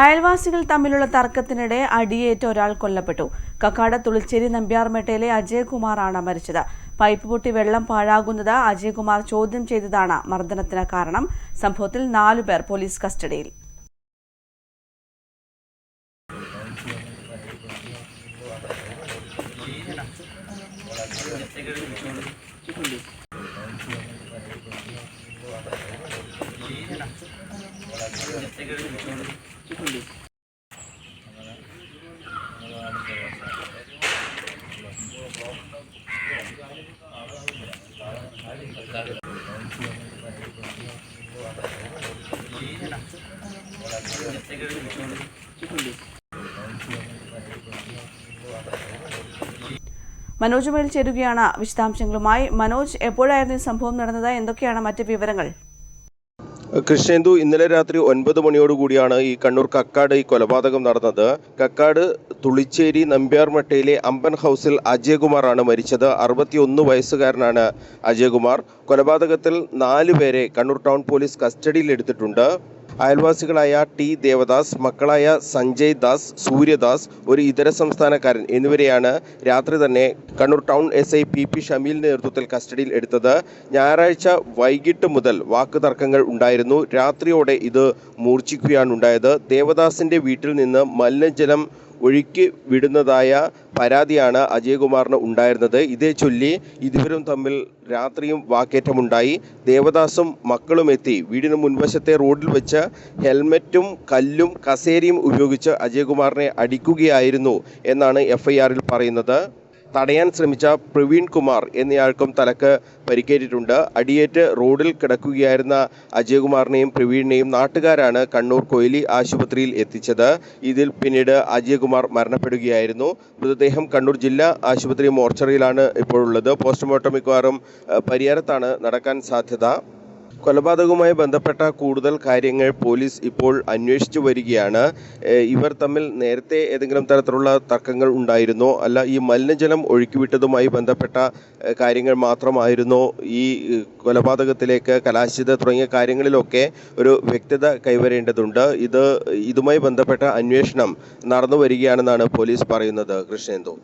അയൽവാസികൾ തമ്മിലുള്ള തർക്കത്തിനിടെ അടിയേറ്റ ഒരാൾ കൊല്ലപ്പെട്ടു. കക്കാട് തുളിച്ചേരി നമ്പ്യാർമേട്ടയിലെ അജയകുമാറാണ് മരിച്ചത്. പൈപ്പ് പൊട്ടി വെള്ളം പാഴാകുന്നത് അജയകുമാർ ചോദ്യം ചെയ്തതാണ് മർദ്ദനത്തിന് കാരണം. സംഭവത്തിൽ നാലുപേർ പോലീസ് കസ്റ്റഡിയിൽ. മനോജ് മേൽ ചേരുകയാണ് വിശദാംശങ്ങളുമായി. മനോജ് എപ്പോഴായിരുന്നു ഈ സംഭവം നടന്നത്? എന്തൊക്കെയാണ് മറ്റ് വിവരങ്ങൾ? കൃഷ്ണേന്ദു ഇന്നലെ രാത്രി ഒൻപത് മണിയോടുകൂടിയാണ് ഈ കണ്ണൂർ കക്കാട് ഈ കൊലപാതകം നടന്നത്. കക്കാട് തുളിച്ചേരി നമ്പ്യാർമട്ടയിലെ അമ്പൻ ഹൗസിൽ അജയകുമാറാണ് മരിച്ചത്. അറുപത്തിയൊന്ന് വയസ്സുകാരനാണ് അജയകുമാർ. കൊലപാതകത്തിൽ നാല് പേരെ കണ്ണൂർ ടൗൺ പോലീസ് കസ്റ്റഡിയിൽ എടുത്തിട്ടുണ്ട് അയൽവാസികളായ ടി ദേവദാസ് മക്കളായ സഞ്ജയ് ദാസ് സൂര്യദാസ് ഒരു ഇതര സംസ്ഥാനക്കാരൻ എന്നിവരെയാണ് രാത്രി തന്നെ Kannur town S I P P ഷമീലിന്റെ നേതൃത്വത്തിൽ കസ്റ്റഡിയിൽ എടുത്തത്. ഞായറാഴ്ച വൈകിട്ട് മുതൽ വാക്കുതർക്കങ്ങൾ ഉണ്ടായിരുന്നു. രാത്രിയോടെ ഇത് മൂർച്ഛിക്കുകയാണ് ഉണ്ടായത്. ദേവദാസിന്റെ വീട്ടിൽ നിന്ന് മലിനജലം ഒഴുക്കി വിടുന്നതായ പരാതിയാണ് അജയകുമാറിന് ഉണ്ടായിരുന്നത്. ഇതേ ചൊല്ലി ഇരുവരും തമ്മിൽ രാത്രിയും വാക്കേറ്റമുണ്ടായി. ദേവദാസും മക്കളും എത്തി. വീടിന് മുൻവശത്തെ റോഡിൽ വെച്ച് ഹെൽമറ്റും കല്ലും കസേരയും ഉപയോഗിച്ച് അജയകുമാറിനെ അടിക്കുകയായിരുന്നു എന്നാണ് എഫ് ഐ ആറിൽ പറയുന്നത്. തടയാൻ ശ്രമിച്ച പ്രവീൺ കുമാർ എന്നയാൾക്കും തലക്ക് പരിക്കേറ്റിട്ടുണ്ട്. അടിയേറ്റ് റോഡിൽ കിടക്കുകയായിരുന്ന അജയകുമാറിനെയും പ്രവീണിനെയും നാട്ടുകാരാണ് കണ്ണൂർ കോയിലി ആശുപത്രിയിൽ എത്തിച്ചത്. ഇതിൽ പിന്നീട് അജയകുമാർ മരണപ്പെടുകയായിരുന്നു. മൃതദേഹം കണ്ണൂർ ജില്ലാ ആശുപത്രി മോർച്ചറിയിലാണ് ഇപ്പോഴുള്ളത്. പോസ്റ്റ്മോർട്ടം മിക്കവാറും പരിയാരത്താണ് നടക്കാൻ സാധ്യത. കൊലപാതകവുമായി ബന്ധപ്പെട്ട കൂടുതൽ കാര്യങ്ങൾ പോലീസ് ഇപ്പോൾ അന്വേഷിച്ചു വരികയാണ്. ഇവർ തമ്മിൽ നേരത്തെ ഏതെങ്കിലും തരത്തിലുള്ള തർക്കങ്ങൾ ഉണ്ടായിരുന്നോ? അല്ല ഈ മലിനജലം ഒഴുക്കിവിട്ടതുമായി ബന്ധപ്പെട്ട കാര്യങ്ങൾ മാത്രമായിരുന്നോ? ഈ കൊലപാതകത്തിലേക്ക് കലാശിത തുടങ്ങിയ കാര്യങ്ങളിലൊക്കെ ഒരു വ്യക്തത കൈവരേണ്ടതുണ്ട്. ഇത് ഇതുമായി ബന്ധപ്പെട്ട അന്വേഷണം നടന്നു വരികയാണെന്നാണ് പോലീസ് പറയുന്നത്. കൃഷ്ണേന്ദു.